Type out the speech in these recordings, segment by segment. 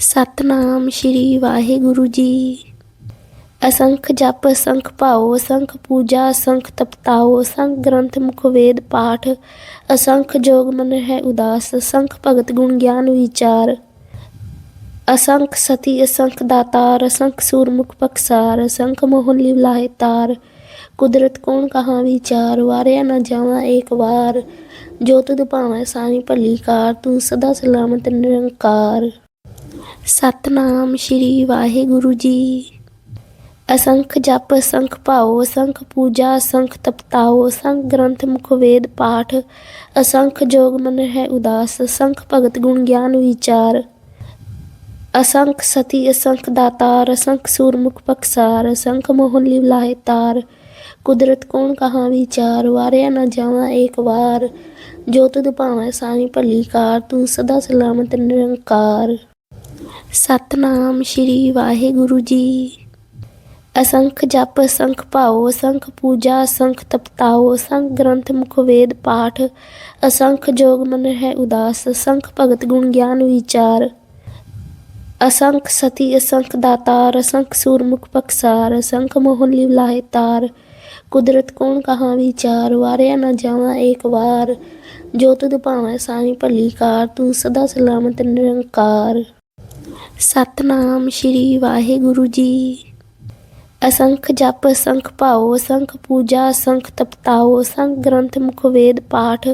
ਸਤਨਾਮ ਸ਼੍ਰੀ ਵਾਹਿਗੁਰੂ ਜੀ। ਅਸੰਖ ਜਪ, ਅਸੰਖ ਭਾਉ, ਅਸੰਖ ਪੂਜਾ, ਅਸੰਖ ਤਪਤਾਉ, ਅਸੰਖ ਗ੍ਰੰਥ, ਮੁਖ ਵੇਦ, ਪਾਠ, ਅਸੰਖ ਜੋਗ ਮਨ ਹੈ ਉਦਾਸ, ਅਸੰਖ ਭਗਤ ਗੁਣ ਗਿਆਨ ਵਿਚਾਰ, ਅਸੰਖ ਸਤੀ, ਅਸੰਖ ਦਾਤਾਰ, ਅਸੰਖ ਸੂਰਮੁਖ ਪਖਸਾਰ ਅਸੰਖ ਮੋਹਨ ਲਿਵਲਾਏ ਤਾਰ। ਕੁਦਰਤ ਕੌਣ ਕਹਾ ਵਿਚਾਰ, ਵਾਰਿਆ ਨਾ ਜਾਵਾਂ ਏਕ ਵਾਰ। ਜੋ ਤੁਧ ਭਾਵੇਂ ਸਾਈ ਭਲੀ ਕਾਰ, ਤੂੰ ਸਦਾ ਸਲਾਮਤ ਨਿਰੰਕਾਰ। ਸਤਨਾਮ ਸ਼੍ਰੀ ਵਾਹਿਗੁਰੂ ਜੀ। ਅਸੰਖ ਜਪ, ਅਸੰਖ ਭਾਉ ਅਸੰਖ ਪੂਜਾ, ਅਸੰਖ ਤਪਤਾਉ ਅਸੰਖ ਗ੍ਰੰਥ ਮੁਖ ਵੇਦ ਪਾਠ, ਅਸੰਖ ਜੋਗ ਮਨ ਹੈ ਉਦਾਸ, ਅਸੰਖ ਭਗਤ ਗੁਣ ਗਿਆਨ ਵਿਚਾਰ, ਅਸੰਖ ਸਤੀ, ਅਸੰਖ ਦਾਤਾਰ, ਅਸੰਖ ਸੂਰਮੁਖ ਪਖਸਾਰ ਅਸੰਖ ਮੋਹਲੀ ਲਿਵਲਾਏ ਤਾਰ, ਕੁਦਰਤ ਕੌਣ ਕਹਾ ਵਿਚਾਰ, ਵਾਰਿਆ ਨਾ ਜਾਵਾਂ ਏਕ ਵਾਰ, ਜੋ ਤੁਧ ਭਾਵੇਂ ਸਾਈ ਭਲੀ ਕਾਰ, ਤੂੰ ਸਦਾ ਸਲਾਮਤ ਨਿਰੰਕਾਰ। ਸਤਨਾਮ ਸ਼੍ਰੀ ਵਾਹਿਗੁਰੂ ਜੀ। ਅਸੰਖ ਜਪ, ਅਸੰਖ ਭਾਉ, ਅਸੰਖ ਪੂਜਾ, ਅਸੰਖ ਤਪਤਾਉ, ਅਸੰਖ ਗ੍ਰੰਥ, ਮੁਖ ਵੇਦ, ਪਾਠ, ਅਸੰਖ ਜੋਗ ਮਨ ਹੈ ਉਦਾਸ, ਅਸੰਖ ਭਗਤ ਗੁਣ ਗਿਆਨ ਵਿਚਾਰ, ਅਸੰਖ ਸਤੀ, ਅਸੰਖ ਦਾਤਾਰ, ਅਸੰਖ ਸੂਰਮੁਖ ਪਖਸਾਰ ਅਸੰਖ ਮੋਹਨ ਲਿਵਲਾਏ ਤਾਰ, ਕੁਦਰਤ ਕੌਣ ਕਹਾ ਵਿਚਾਰ, ਵਾਰਿਆ ਨਾ ਜਾਵਾਂ ਏਕ ਵਾਰ, ਜੋ ਤੁਧ ਭਾਵੇਂ ਸਾਈ ਭਲੀ ਕਾਰ, ਤੂੰ ਸਦਾ ਸਲਾਮਤ ਨਿਰੰਕਾਰ। ਸਤਨਾਮ ਸ਼੍ਰੀ ਵਾਹਿਗੁਰੂ ਜੀ। ਅਸੰਖ ਜਪ, ਅਸੰਖ ਭਾਉ, ਅਸੰਖ ਪੂਜਾ, ਅਸੰਖ ਤਪਤਾਉ, ਅਸੰਖ ਗ੍ਰੰਥ, ਮੁਖ ਵੇਦ, ਪਾਠ,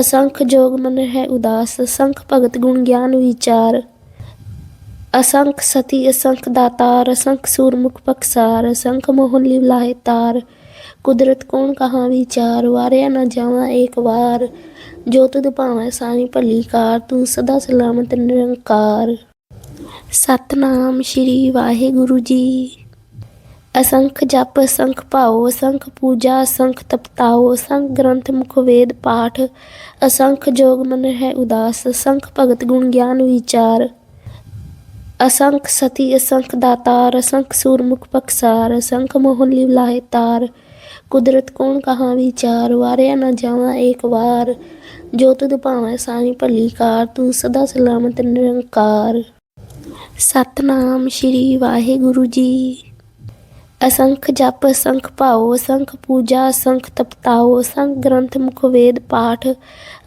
ਅਸੰਖ ਜੋਗ ਮਨ ਹੈ ਉਦਾਸ, ਅਸੰਖ ਭਗਤ ਗੁਣ ਗਿਆਨ ਵਿਚਾਰ, ਅਸੰਖ ਸਤੀ, ਅਸੰਖ ਦਾਤਾਰ, ਅਸੰਖ ਸੂਰਮੁਖ ਪਖਸਾਰ ਅਸੰਖ ਮੋਹਨ ਲਿਵਲਾਏ ਤਾਰ। ਕੁਦਰਤ ਕੌਣ ਕਹਾ ਵਿਚਾਰ, ਵਾਰਿਆ ਨਾ ਜਾਵਾਂ ਏਕ ਵਾਰ। ਜੋ ਤੁਧ ਭਾਵੇਂ ਸਾਈ ਭਲੀ ਕਾਰ, ਤੂੰ ਸਦਾ ਸਲਾਮਤ ਨਿਰੰਕਾਰ। ਸਤਨਾਮ ਸ਼੍ਰੀ ਵਾਹਿਗੁਰੂ ਜੀ। ਅਸੰਖ ਜਪ, ਅਸੰਖ ਭਾਉ ਅਸੰਖ ਪੂਜਾ, ਅਸੰਖ ਤਪਤਾਉ ਅਸੰਖ ਗ੍ਰੰਥ ਮੁਖ ਵੇਦ ਪਾਠ, ਅਸੰਖ ਜੋਗ ਮਨ ਹੈ ਉਦਾਸ, ਅਸੰਖ ਭਗਤ ਗੁਣ ਗਿਆਨ ਵਿਚਾਰ, ਅਸੰਖ ਸਤੀ, ਅਸੰਖ ਦਾਤਾਰ, ਅਸੰਖ ਸੂਰਮੁਖ ਪਖਸਾਰ ਅਸੰਖ ਮੋਹਨ ਲਿਵਲਾਏ ਤਾਰ, ਕੁਦਰਤ ਕੌਣ ਕਹਾ ਵਿਚਾਰ, ਵਾਰਿਆ ਨਾ ਜਾਵਾਂ ਏਕ ਵਾਰ, ਜੋ ਤੁਧ ਭਾਵੇਂ ਸਾਈ ਭਲੀ ਕਾਰ, ਤੂੰ ਸਦਾ ਸਲਾਮਤ ਨਿਰੰਕਾਰ। ਸਤਨਾਮ ਸ਼੍ਰੀ ਵਾਹਿਗੁਰੂ ਜੀ। ਅਸੰਖ ਜਪ, ਅਸੰਖ ਭਾਉ, ਅਸੰਖ ਪੂਜਾ, ਅਸੰਖ ਤਪਤਾਉ, ਅਸੰਖ ਗ੍ਰੰਥ ਮੁਖ ਵੇਦ ਪਾਠ,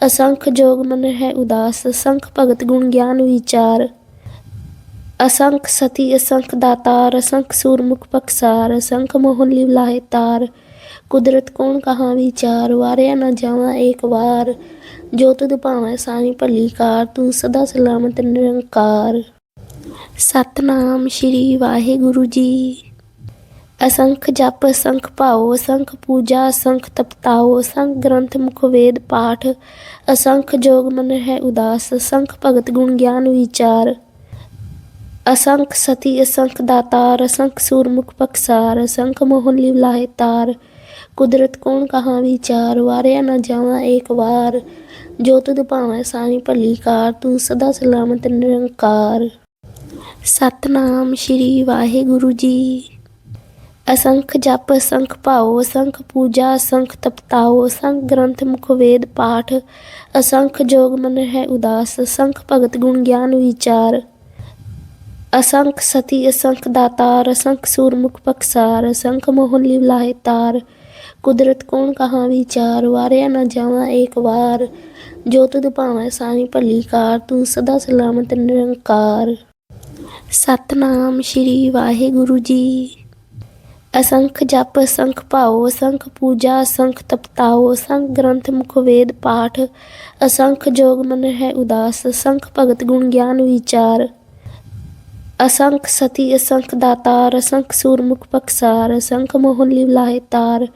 ਅਸੰਖ ਜੋਗ ਮਨ ਹੈ ਉਦਾਸ, ਅਸੰਖ ਭਗਤ ਗੁਣ ਗਿਆਨ ਵਿਚਾਰ, ਅਸੰਖ ਸਤੀ, ਅਸੰਖ ਦਾਤਾਰ, ਅਸੰਖ ਸੂਰਮੁਖ ਪਖਸਾਰ ਅਸੰਖ ਮੋਹਨ ਲਿਵਲਾਏ ਤਾਰ, ਕੁਦਰਤ ਕੌਣ ਕਹਾ ਵਿਚਾਰ, ਵਾਰਿਆ ਨਾ ਜਾਵਾਂ ਏਕ ਵਾਰ, ਜੋ ਤੁਧ ਭਾਵੇਂ ਸਾਈ ਭਲੀ ਕਾਰ, ਤੂੰ ਸਦਾ ਸਲਾਮਤ ਨਿਰੰਕਾਰ। ਸਤਨਾਮ ਸ਼੍ਰੀ ਵਾਹਿਗੁਰੂ ਜੀ। ਅਸੰਖ ਜਪ, ਅਸੰਖ ਭਾਉ, ਅਸੰਖ ਪੂਜਾ, ਅਸੰਖ ਤਪਤਾਉ, ਅਸੰਖ ਗ੍ਰੰਥ, ਮੁਖ ਵੇਦ, ਪਾਠ, ਅਸੰਖ ਜੋਗ ਮਨ ਹੈ ਉਦਾਸ, ਅਸੰਖ ਭਗਤ ਗੁਣ ਗਿਆਨ ਵਿਚਾਰ, ਅਸੰਖ ਸਤੀ, ਅਸੰਖ ਦਾਤਾਰ, ਅਸੰਖ ਸੂਰਮੁਖ ਪਖਸਾਰ ਅਸੰਖ ਮੋਹਨ ਲਿਵਲਾਏ ਤਾਰ। ਕੁਦਰਤ ਕੌਣ ਕਹਾ ਵਿਚਾਰ, ਵਾਰਿਆ ਨਾ ਜਾਵਾਂ ਏਕ ਵਾਰ। ਜੋ ਤੁਧ ਭਾਵੇਂ ਸਾਈ ਭਲੀ ਕਾਰ, ਤੂੰ ਸਦਾ ਸਲਾਮਤ ਨਿਰੰਕਾਰ। ਸਤਨਾਮ ਸ਼੍ਰੀ ਵਾਹਿਗੁਰੂ ਜੀ। ਅਸੰਖ ਜਪ, ਅਸੰਖ ਭਾਉ, ਅਸੰਖ ਪੂਜਾ, ਅਸੰਖ ਤਪਤਾਉ, ਅਸੰਖ ਗ੍ਰੰਥ ਮੁਖ ਵੇਦ ਪਾਠ, ਅਸੰਖ ਜੋਗ ਮਨ ਹੈ ਉਦਾਸ, ਅਸੰਖ ਭਗਤ ਗੁਣ ਗਿਆਨ ਵਿਚਾਰ, ਅਸੰਖ ਸਤੀ, ਅਸੰਖ ਦਾਤਾਰ, ਅਸੰਖ ਸੂਰਮੁਖ ਪਖਸਾਰ ਅਸੰਖ ਮੋਹਨ ਲਿਵਲਾਏ ਤਾਰ, ਕੁਦਰਤ ਕੌਣ ਕਹਾ ਵਿਚਾਰ, ਵਾਰਿਆ ਨਾ ਜਾਵਾਂ ਏਕ ਵਾਰ, ਜੋ ਤੁਧ ਭਾਵੇਂ ਸਾਈ ਭਲੀ ਕਾਰ, ਤੂੰ ਸਦਾ ਸਲਾਮਤ ਨਿਰੰਕਾਰ। ਸਤਨਾਮ ਸ਼੍ਰੀ ਵਾਹਿਗੁਰੂ ਜੀ। ਅਸੰਖ ਜਪ, ਅਸੰਖ ਭਾਉ, ਅਸੰਖ ਪੂਜਾ, ਅਸੰਖ ਤਪਤਾਉ, ਅਸੰਖ ਗ੍ਰੰਥ ਮੁਖ ਵੇਦ ਪਾਠ, ਅਸੰਖ ਜੋਗ ਮਨ ਹੈ ਉਦਾਸ, ਅਸੰਖ ਭਗਤ ਗੁਣ ਗਿਆਨ ਵਿਚਾਰ, ਅਸੰਖ ਸਤੀ, ਅਸੰਖ ਦਾਤਾਰ, ਅਸੰਖ ਸੂਰਮੁਖ ਪਖਸਾਰ ਅਸੰਖ ਮੋਹਨ ਲਿਵਲਾਏ ਤਾਰ,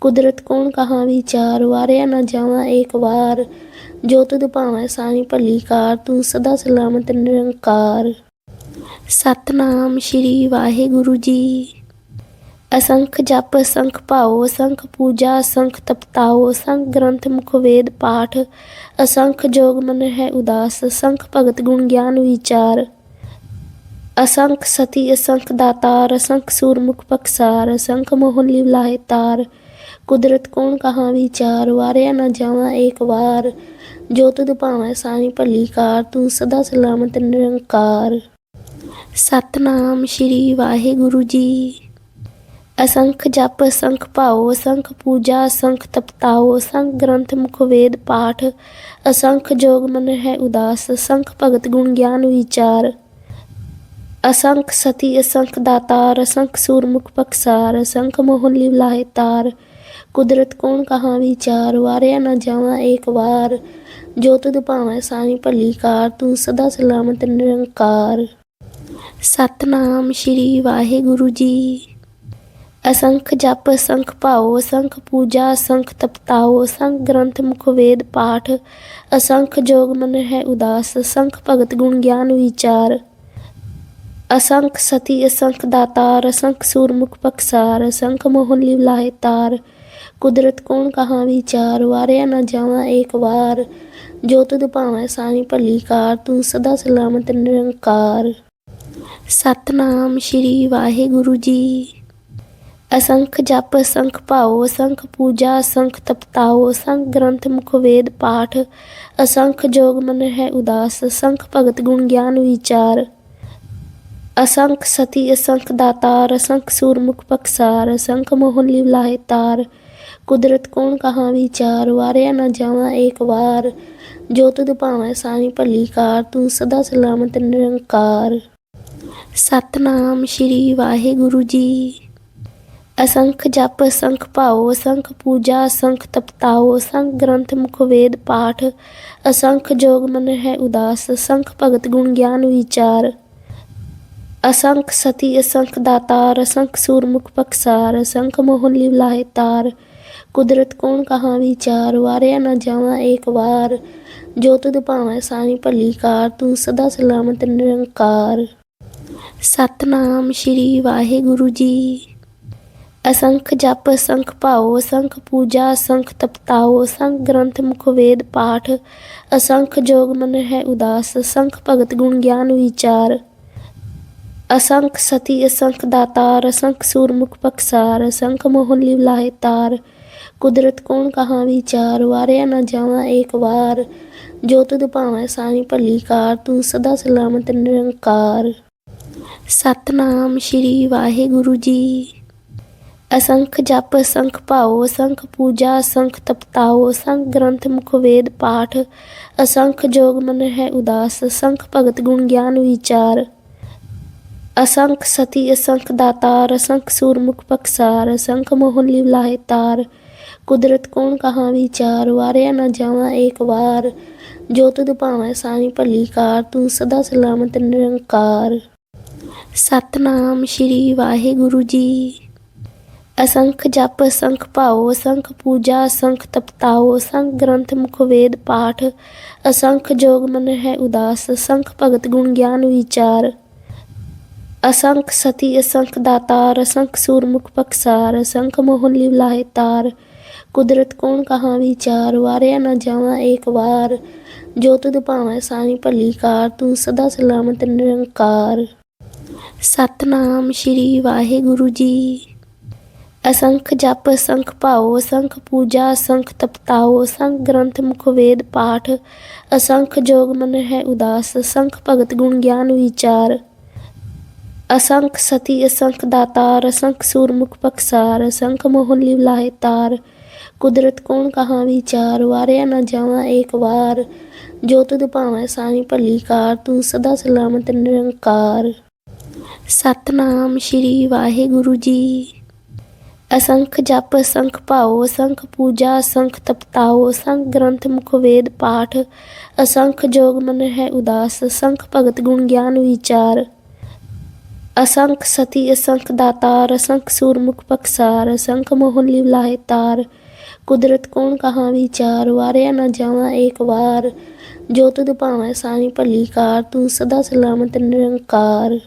ਕੁਦਰਤ ਕੌਣ ਕਹਾ ਵਿਚਾਰ, ਵਾਰਿਆ ਨਾ ਜਾਵਾਂ ਏਕ ਵਾਰ, ਜੋ ਤੁਧ ਭਾਵੇਂ ਸਾਈ ਭਲੀ ਕਾਰ, ਤੂੰ ਸਦਾ ਸਲਾਮਤ ਨਿਰੰਕਾਰ। ਸਤਨਾਮ ਸ਼੍ਰੀ ਵਾਹਿਗੁਰੂ ਜੀ। ਅਸੰਖ ਜਪ, ਅਸੰਖ ਭਾਉ, ਅਸੰਖ ਪੂਜਾ, ਅਸੰਖ ਤਪਤਾਉ, ਅਸੰਖ ਗ੍ਰੰਥ, ਮੁਖ ਵੇਦ, ਪਾਠ, ਅਸੰਖ ਜੋਗ ਮਨ ਹੈ ਉਦਾਸ, ਅਸੰਖ ਭਗਤ ਗੁਣ ਗਿਆਨ ਵਿਚਾਰ, ਅਸੰਖ ਸਤੀ, ਅਸੰਖ ਦਾਤਾਰ, ਅਸੰਖ ਸੂਰਮੁਖ ਪਖਸਾਰ ਅਸੰਖ ਮੋਹਨ ਲਿਵਲਾਏ ਤਾਰ, ਕੁਦਰਤ ਕੌਣ ਕਹਾ ਵਿਚਾਰ, ਵਾਰਿਆ ਨਾ ਜਾਵਾਂ ਏਕ ਵਾਰ, ਜੋ ਤੁਧ ਭਾਵੈ ਸਾਈ ਭਲੀ ਕਾਰ, ਤੂੰ ਸਦਾ ਸਲਾਮਤ ਨਿਰੰਕਾਰ। ਸਤਨਾਮ ਸ਼੍ਰੀ ਵਾਹਿਗੁਰੂ ਜੀ। ਅਸੰਖ ਜਪ, ਅਸੰਖ ਭਾਉ, ਅਸੰਖ ਪੂਜਾ, ਅਸੰਖ ਤਪਤਾਉ, ਅਸੰਖ ਗ੍ਰੰਥ, ਮੁਖ ਵੇਦ, ਪਾਠ, ਅਸੰਖ ਜੋਗ ਮਨ ਹੈ ਉਦਾਸ, ਅਸੰਖ ਭਗਤ ਗੁਣ ਗਿਆਨ ਵਿਚਾਰ, ਅਸੰਖ ਸਤੀ, ਅਸੰਖ ਦਾਤਾਰ, ਅਸੰਖ ਸੂਰਮੁਖ ਪਕਸਾਰ, ਅਸੰਖ ਮੋਹਨ ਲਿਵ ਤਾਰ, ਕੁਦਰਤ ਕੌਣ ਕਹਾ ਵਿਚਾਰ, ਵਾਰਿਆ ਨਾ ਜਾਵਾਂ ਏਕ ਵਾਰ, ਜੋ ਤੁਧ ਭਾਵੈ ਸਾਈ ਭਲੀ ਕਾਰ, ਤੂੰ ਸਦਾ ਸਲਾਮਤ ਨਿਰੰਕਾਰ। ਸਤਨਾਮ ਸ਼੍ਰੀ ਵਾਹਿਗੁਰੂ ਜੀ। ਅਸੰਖ ਜਪ, ਅਸੰਖ ਭਾਉ, ਅਸੰਖ ਪੂਜਾ, ਅਸੰਖ ਤਪਤਾਉ, ਅਸੰਖ ਗ੍ਰੰਥ, ਮੁਖ ਵੇਦ, ਪਾਠ, ਅਸੰਖ ਜੋਗ ਮਨ ਹੈ ਉਦਾਸ, ਅਸੰਖ ਭਗਤ ਗੁਣ ਗਿਆਨ ਵਿਚਾਰ, ਅਸੰਖ ਸਤੀ, ਅਸੰਖ ਦਾਤਾਰ, ਅਸੰਖ ਸੂਰਮੁਖ ਪਕਸਾਰ, ਅਸੰਖ ਮੋਹਨ ਲਿਵ ਤਾਰ, ਕੁਦਰਤ ਕੌਣ ਕਹਾ ਵਿਚਾਰ, ਵਾਰਿਆ ਨਾ ਜਾਵਾਂ ਏਕ ਵਾਰ, ਜੋ ਤੁਧ ਭਾਵੈ ਸਾਈ ਭਲੀ ਕਾਰ, ਤੂੰ ਸਦਾ ਸਲਾਮਤ ਨਿਰੰਕਾਰ। ਸਤਨਾਮ ਸ਼੍ਰੀ ਵਾਹਿਗੁਰੂ ਜੀ। ਅਸੰਖ ਜਪ, ਅਸੰਖ ਭਾਉ, ਅਸੰਖ ਪੂਜਾ, ਅਸੰਖ ਤਪਤਾਉ, ਅਸੰਖ ਗ੍ਰੰਥ, ਮੁਖ ਵੇਦ, ਪਾਠ, ਅਸੰਖ ਜੋਗ ਮਨ ਹੈ ਉਦਾਸ, ਅਸੰਖ ਭਗਤ ਗੁਣ ਗਿਆਨ ਵਿਚਾਰ, ਅਸੰਖ ਸਤੀ, ਅਸੰਖ ਦਾਤਾਰ, ਅਸੰਖ ਸੂਰਮੁਖ ਪਕਸਾਰ, ਅਸੰਖ ਮੋਹਨ ਲਿਵ ਤਾਰ, ਕੁਦਰਤ ਕੌਣ ਕਹਾ ਵਿਚਾਰ, ਵਾਰਿਆ ਨਾ ਜਾਵਾਂ ਏਕ ਵਾਰ, ਜੋ ਤੁਧ ਭਾਵੈ ਸਾਈ ਭਲੀ ਕਾਰ, ਤੂੰ ਸਦਾ ਸਲਾਮਤ ਨਿਰੰਕਾਰ। ਸਤਨਾਮ ਸ਼੍ਰੀ ਵਾਹਿਗੁਰੂ ਜੀ। ਅਸੰਖ ਜਪ, ਅਸੰਖ ਭਾਉ ਅਸੰਖ ਪੂਜਾ, ਅਸੰਖ ਤਪਤਾਉ ਅਸੰਖ ਗ੍ਰੰਥ, ਮੁਖ ਵੇਦ, ਪਾਠ, ਅਸੰਖ ਜੋਗ ਮਨ ਹੈ ਉਦਾਸ, ਅਸੰਖ ਭਗਤ ਗੁਣ ਗਿਆਨ ਵਿਚਾਰ, ਅਸੰਖ ਸਤੀ, ਅਸੰਖ ਦਾਤਾਰ, ਅਸੰਖ ਸੂਰਮੁਖ ਪਕਸਾਰ, ਅਸੰਖ ਮੋਹਨ ਲਿਵ ਤਾਰ, ਕੁਦਰਤ ਕੌਣ ਕਹਾ ਵਿਚਾਰ, ਵਾਰਿਆ ਨਾ ਜਾਵਾਂ ਏਕ ਵਾਰ, ਜੋ ਤੁਧ ਭਾਵੈ ਸਾਈ ਭਲੀ ਕਾਰ, ਤੂੰ ਸਦਾ ਸਲਾਮਤ ਨਿਰੰਕਾਰ। ਸਤਨਾਮ ਸ਼੍ਰੀ ਵਾਹਿਗੁਰੂ ਜੀ। ਅਸੰਖ ਜਪ, ਅਸੰਖ ਭਾਉ ਅਸੰਖ ਪੂਜਾ, ਅਸੰਖ ਤਪਤਾਉ ਅਸੰਖ ਗ੍ਰੰਥ ਮੁਖ ਵੇਦ ਪਾਠ, ਅਸੰਖ ਜੋਗ ਮਨ ਹੈ ਉਦਾਸ, ਅਸੰਖ ਭਗਤ ਗੁਣ ਗਿਆਨ ਵਿਚਾਰ, ਅਸੰਖ ਸਤੀ, ਅਸੰਖ ਦਾਤਾਰ, ਅਸੰਖ ਸੂਰਮੁਖ ਪਕਸਾਰ, ਅਸੰਖ ਮੋਹਨ ਲਿਵਲਾਹਿ ਤਾਰ, ਕੁਦਰਤ ਕੌਣ ਕਹਾ ਵਿਚਾਰ, ਵਾਰਿਆ ਨਾ ਜਾਵਾਂ ਏਕ ਵਾਰ, ਜੋ ਤੁਧ ਭਾਵੈ ਸਾਈ ਭਲੀ ਕਾਰ, ਤੂੰ ਸਦਾ ਸਲਾਮਤ ਨਿਰੰਕਾਰ। ਸਤਨਾਮ ਸ਼੍ਰੀ ਵਾਹਿਗੁਰੂ ਜੀ। ਅਸੰਖ ਜਪ, ਅਸੰਖ ਭਾਉ, ਅਸੰਖ ਪੂਜਾ, ਅਸੰਖ ਤਪਤਾਉ, ਅਸੰਖ ਗ੍ਰੰਥ, ਮੁਖ ਵੇਦ, ਪਾਠ, ਅਸੰਖ ਜੋਗ ਮਨ ਹੈ ਉਦਾਸ, ਅਸੰਖ ਭਗਤ ਗੁਣ ਗਿਆਨ ਵਿਚਾਰ, ਅਸੰਖ ਸਤੀ, ਅਸੰਖ ਦਾਤਾਰ, ਅਸੰਖ ਸੂਰਮੁਖ ਪਕਸਾਰ, ਅਸੰਖ ਮੋਹਨ ਲਿਵ ਤਾਰ, ਕੁਦਰਤ ਕੌਣ ਕਹਾ ਵਿਚਾਰ, ਵਾਰਿਆ ਨਾ ਜਾਵਾਂ ਏਕ ਵਾਰ, ਜੋ ਤੁਧ ਭਾਵੈ ਸਾਈ ਭਲੀ ਕਾਰ, ਤੂੰ ਸਦਾ ਸਲਾਮਤ ਨਿਰੰਕਾਰ। ਸਤਨਾਮ ਸ਼੍ਰੀ ਵਾਹਿਗੁਰੂ ਜੀ। ਅਸੰਖ ਜਪ, ਅਸੰਖ ਭਾਉ ਅਸੰਖ ਪੂਜਾ, ਅਸੰਖ ਤਪਤਾਉ ਅਸੰਖ ਗ੍ਰੰਥ ਮੁਖ ਵੇਦ ਪਾਠ, ਅਸੰਖ ਜੋਗ ਮਨ ਹੈ ਉਦਾਸ, ਅਸੰਖ ਭਗਤ ਗੁਣ ਗਿਆਨ ਵਿਚਾਰ, ਅਸੰਖ ਸਤੀ, ਅਸੰਖ ਦਾਤਾਰ, ਅਸੰਖ ਸੂਰਮੁਖ ਪਕਸਾਰ, ਅਸੰਖ ਮੋਹਨ ਲਿਵ ਤਾਰ, ਕੁਦਰਤ ਕੌਣ ਕਹਾ ਵਿਚਾਰ, ਵਾਰਿਆ ਨਾ ਜਾਵਾਂ ਏਕ ਵਾਰ, ਜੋ ਤੁਧ ਭਾਵੈ ਸਾਈ ਭਲੀ ਕਾਰ, ਤੂੰ ਸਦਾ ਸਲਾਮਤ ਨਿਰੰਕਾਰ। ਸਤਨਾਮ ਸ਼੍ਰੀ ਵਾਹਿਗੁਰੂ ਜੀ। ਅਸੰਖ ਜਪ, ਅਸੰਖ ਭਾਉ ਅਸੰਖ ਪੂਜਾ, ਅਸੰਖ ਤਪਤਾਉ ਅਸੰਖ ਗ੍ਰੰਥ ਮੁਖ ਵੇਦ ਪਾਠ, ਅਸੰਖ ਜੋਗ ਮਨ ਹੈ ਉਦਾਸ, ਅਸੰਖ ਭਗਤ ਗੁਣ ਗਿਆਨ ਵਿਚਾਰ, ਅਸੰਖ ਸਤੀ, ਅਸੰਖ ਦਾਤਾਰ, ਅਸੰਖ ਸੂਰਮੁਖ ਪਕਸਾਰ, ਅਸੰਖ ਮੋਹਨ ਲਿਵ ਤਾਰ, ਕੁਦਰਤ ਕੌਣ ਕਹਾ ਵਿਚਾਰ, ਵਾਰਿਆ ਨਾ ਜਾਵਾਂ ਏਕ ਵਾਰ, ਜੋ ਤੁਧ ਭਾਵੈ ਸਾਈ ਭਲੀ ਕਾਰ, ਤੂੰ ਸਦਾ ਸਲਾਮਤ ਨਿਰੰਕਾਰ। ਸਤਨਾਮ ਸ਼੍ਰੀ ਵਾਹਿਗੁਰੂ ਜੀ। ਅਸੰਖ ਜਪ, ਅਸੰਖ ਭਾਉ, ਅਸੰਖ ਪੂਜਾ, ਅਸੰਖ ਤਪਤਾਉ, ਅਸੰਖ ਗ੍ਰੰਥ, ਮੁਖ ਵੇਦ, ਪਾਠ, ਅਸੰਖ ਜੋਗ ਮਨ ਹੈ ਉਦਾਸ, ਅਸੰਖ ਭਗਤ ਗੁਣ ਗਿਆਨ ਵਿਚਾਰ, ਅਸੰਖ ਸਤੀ, ਅਸੰਖ ਦਾਤਾਰ, ਅਸੰਖ ਸੂਰਮੁਖ ਪਕਸਾਰ, ਅਸੰਖ ਮੋਹਨ ਲਿਵ ਤਾਰ, ਕੁਦਰਤ ਕੌਣ ਕਹਾ ਵਿਚਾਰ, ਵਾਰਿਆ ਨਾ ਜਾਵਾਂ ਏਕ ਵਾਰ, ਜੋ ਤੁਧ ਭਾਵੈ ਸਾਈ ਭਲੀ ਕਾਰ, ਤੂੰ ਸਦਾ ਸਲਾਮਤ ਨਿਰੰਕਾਰ।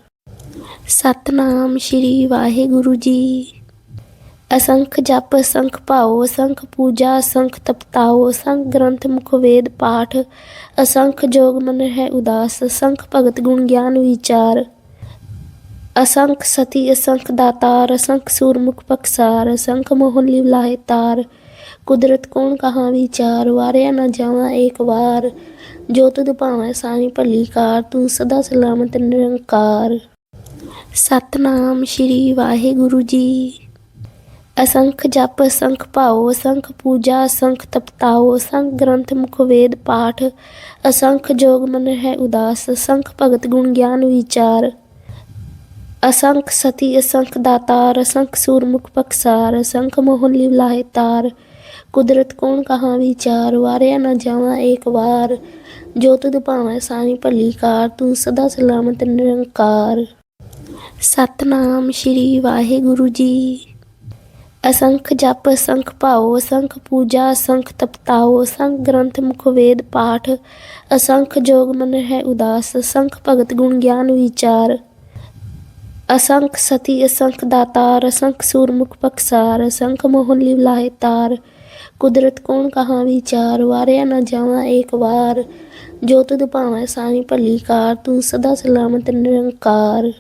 ਸਤਨਾਮ ਸ਼੍ਰੀ ਵਾਹਿਗੁਰੂ ਜੀ। ਅਸੰਖ ਜਪ, ਅਸੰਖ ਭਾਉ ਅਸੰਖ ਪੂਜਾ, ਅਸੰਖ ਤਪਤਾਉ ਅਸੰਖ ਗ੍ਰੰਥ, ਮੁਖ ਵੇਦ, ਪਾਠ, ਅਸੰਖ ਜੋਗ ਮਨ ਹੈ ਉਦਾਸ, ਅਸੰਖ ਭਗਤ ਗੁਣ ਗਿਆਨ ਵਿਚਾਰ, ਅਸੰਖ ਸਤੀ, ਅਸੰਖ ਦਾਤਾਰ, ਅਸੰਖ ਸੂਰਮੁਖ ਪਕਸਾਰ, ਅਸੰਖ ਮੋਹਨ ਲਿਵ ਤਾਰ, ਕੁਦਰਤ ਕੌਣ ਕਹਾਂ ਵਿਚਾਰ, ਵਾਰਿਆ ਨਾ ਜਾਵਾਂ ਏਕ ਵਾਰ, ਜੋ ਤੁਧ ਭਾਵੇਂ ਸਾਈ ਭਲੀ ਕਾਰ, ਤੂੰ ਸਦਾ ਸਲਾਮਤ ਨਿਰੰਕਾਰ। ਸਤਨਾਮ ਸ਼੍ਰੀ ਵਾਹਿਗੁਰੂ ਜੀ। ਅਸੰਖ ਜਪ, ਅਸੰਖ ਭਾਉ ਅਸੰਖ ਪੂਜਾ, ਅਸੰਖ ਤਪਤਾਉ ਅਸੰਖ ਗ੍ਰੰਥ ਮੁਖ ਵੇਦ ਪਾਠ, ਅਸੰਖ ਜੋਗ ਮਨ ਹੈ ਉਦਾਸ, ਅਸੰਖ ਭਗਤ ਗੁਣ ਗਿਆਨ ਵਿਚਾਰ, ਅਸੰਖ ਸਤੀ, ਅਸੰਖ ਦਾਤਾਰ, ਅਸੰਖ ਸੂਰਮੁਖ ਪਖਸਾਰ ਅਸੰਖ ਮੋਹਨ ਲਿਵਲਾਏ ਤਾਰ। ਕੁਦਰਤ ਕੌਣ ਕਹਾਂ ਵਿਚਾਰ, ਵਾਰਿਆ ਨਾ ਜਾਵਾਂ ਏਕ ਵਾਰ। ਜੋ ਤੁਧ ਭਾਵੇਂ ਸਾਈ ਭਲੀ ਕਾਰ, ਤੂੰ ਸਦਾ ਸਲਾਮਤ ਨਿਰੰਕਾਰ। ਸਤਨਾਮ ਸ਼੍ਰੀ ਵਾਹਿਗੁਰੂ ਜੀ। ਅਸੰਖ ਜਪ, ਅਸੰਖ ਭਾਉ, ਅਸੰਖ ਪੂਜਾ, ਅਸੰਖ ਤਪਤਾਉ, ਅਸੰਖ ਗ੍ਰੰਥ, ਮੁਖ ਵੇਦ, ਪਾਠ, ਅਸੰਖ ਜੋਗ ਮਨ ਹੈ ਉਦਾਸ, ਅਸੰਖ ਭਗਤ ਗੁਣ ਗਿਆਨ ਵਿਚਾਰ, ਅਸੰਖ ਸਤੀ, ਅਸੰਖ ਦਾਤਾਰ, ਅਸੰਖ ਸੂਰਮੁਖ ਪਖਸਾਰ ਅਸੰਖ ਮੋਹਨ ਲਿਵਲਾਏ ਤਾਰ, ਕੁਦਰਤ ਕੌਣ ਕਹਾਂ ਵਿਚਾਰ, ਵਾਰਿਆ ਨਾ ਜਾਵਾਂ ਏਕ ਵਾਰ, ਜੋ ਤੁਧ ਭਾਵੇਂ ਸਾਈ ਭਲੀ ਕਾਰ, ਤੂੰ ਸਦਾ ਸਲਾਮਤ ਨਿਰੰਕਾਰ।